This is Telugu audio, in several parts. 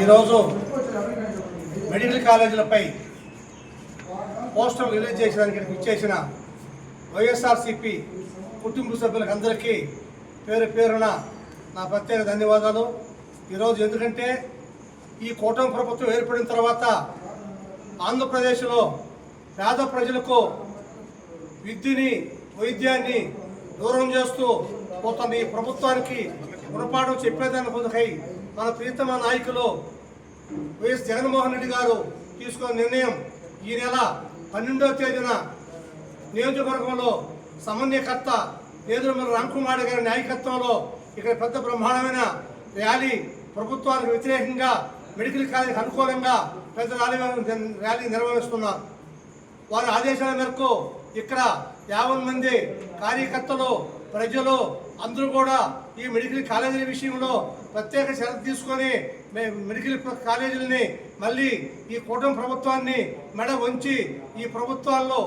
ఈరోజు మెడికల్ కాలేజీలపై పోస్టర్ రిలీజ్ చేసేదానికి ఇచ్చేసిన వైఎస్ఆర్సిపి కుటుంబ సభ్యులకు అందరికీ పేరు పేరున నా ప్రత్యేక ధన్యవాదాలు. ఈరోజు ఎందుకంటే ఈ కూటమి ప్రభుత్వం ఏర్పడిన తర్వాత ఆంధ్రప్రదేశ్లో పేద ప్రజలకు విద్యని వైద్యాన్ని దూరం చేస్తూ పోతున్న ఈ ప్రభుత్వానికి గుణపాఠం చెప్పేదాని పొందుకై మన ప్రీతమ నాయకులు వైఎస్ జగన్మోహన్ రెడ్డి గారు తీసుకున్న నిర్ణయం ఈ నెల పన్నెండవ తేదీన నియోజకవర్గంలో సమన్వయకర్త నేదురుమల రామ్కుమార్ గారి నాయకత్వంలో ఇక్కడ పెద్ద బ్రహ్మాండమైన ర్యాలీ ప్రభుత్వానికి వ్యతిరేకంగా మెడికల్ కాలేజీకి అనుకూలంగా పెద్ద ర్యాలీ ర్యాలీ నిర్వహిస్తున్నారు. వారి ఆదేశాల మేరకు ఇక్కడ యాభై మంది కార్యకర్తలు ప్రజలు అందరూ కూడా ఈ మెడికల్ కాలేజీల విషయంలో ప్రత్యేక శ్రద్ధ తీసుకొని మే- మెడికల్ కాలేజీలని మళ్ళీ ఈ కూటమి ప్రభుత్వాన్ని మెడ వంచి ఈ ప్రభుత్వాల్లో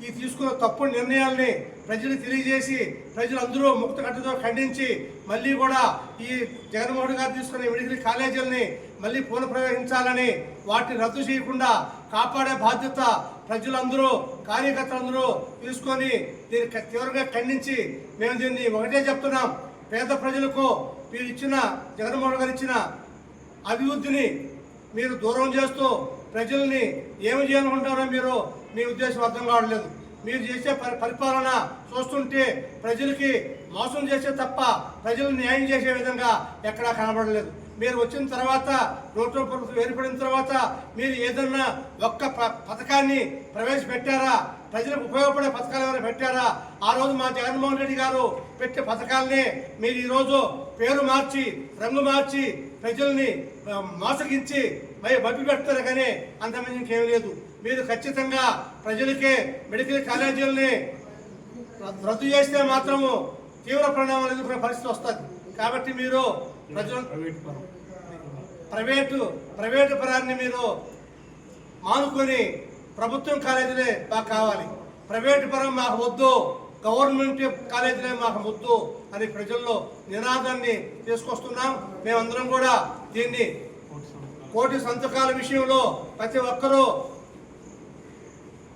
ఈ తీసుకున్న తప్పుడు నిర్ణయాల్ని ప్రజలకు తెలియజేసి ప్రజలందరూ ముక్త కట్టుతో ఖండించి మళ్ళీ కూడా ఈ జగన్మోహన్ గారు తీసుకున్న మెడికల్ కాలేజీలని మళ్ళీ పునఃప్రవేశించాలని వాటిని రద్దు చేయకుండా కాపాడే బాధ్యత ప్రజలందరూ కార్యకర్తలందరూ తీసుకొని దీన్ని తీవ్రంగా ఖండించి మేము దీన్ని ఒకటే చెప్తున్నాం. పేద ప్రజలకు మీరు ఇచ్చిన జగన్మోహన్ గారు ఇచ్చిన అభివృద్ధిని మీరు దూరం చేస్తూ ప్రజల్ని ఏమి చేయాలనుకుంటారో మీరు మీ ఉద్దేశం అర్థం కావట్లేదు. మీరు చేసే పరి పరిపాలన చూస్తుంటే ప్రజలకి మోసం చేసే తప్ప ప్రజలు న్యాయం చేసే విధంగా ఎక్కడా కనబడలేదు. మీరు వచ్చిన తర్వాత నూతన ప్రభుత్వం ఏర్పడిన తర్వాత మీరు ఏదన్నా ఒక్క ప- పథకాన్ని ప్రవేశపెట్టారా? ప్రజలకు ఉపయోగపడే పథకాలు ఏమైనా పెట్టారా? ఆ రోజు మా జగన్మోహన్ రెడ్డి గారు పెట్టే పథకాలనే మీరు ఈరోజు పేరు మార్చి రంగు మార్చి ప్రజల్ని మోసగించి మరి మభ్య పెడతారు కానీ అంతమంది ఇంకేం లేదు. మీరు ఖచ్చితంగా ప్రజలకే మెడికల్ కాలేజీలని రద్దు- రద్దు చేస్తే మాత్రము తీవ్ర పరిణామాలు ఎదుర్కొనే పరిస్థితి వస్తుంది. కాబట్టి మీరు ప్రజలు ప్రైవేటు ప్రైవేటు పరాన్ని మీరు మానుకొని ప్రభుత్వం కాలేజీలే మాకు కావాలి. ప్రైవేటు పరం మాకు వద్దు. గవర్నమెంట్ కాలేజీలే మాకు వద్దు అని ప్రజల్లో నినాదాన్ని తీసుకొస్తున్నాం. మేమందరం కూడా దీన్ని కోటి సంతకాల విషయంలో ప్రతి ఒక్కరూ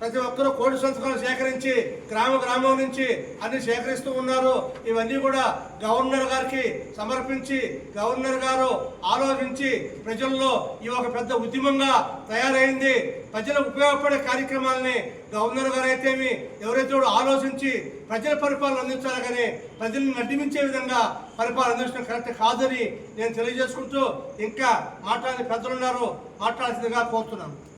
ప్రతి ఒక్కరూ కోటి సంతకాలు సేకరించి గ్రామ గ్రామం నుంచి అన్ని సేకరిస్తూ ఉన్నారు. ఇవన్నీ కూడా గవర్నర్ గారికి సమర్పించి గవర్నర్ గారు ఆలోచించి ప్రజల్లో ఈ ఒక పెద్ద ఉద్యమంగా తయారైంది. ప్రజలకు ఉపయోగపడే కార్యక్రమాలని గవర్నర్ గారు అయితేమి ఎవరైతే కూడా ఆలోచించి ప్రజల పరిపాలన అందించాలి కానీ ప్రజల్ని నడిపించే విధంగా పరిపాలన అందించడం కరెక్ట్ కాదని నేను తెలియజేసుకుంటూ ఇంకా మాట్లాడే పెద్దలున్నారు మాట్లాడాల్సిందిగా కోరుతున్నాను.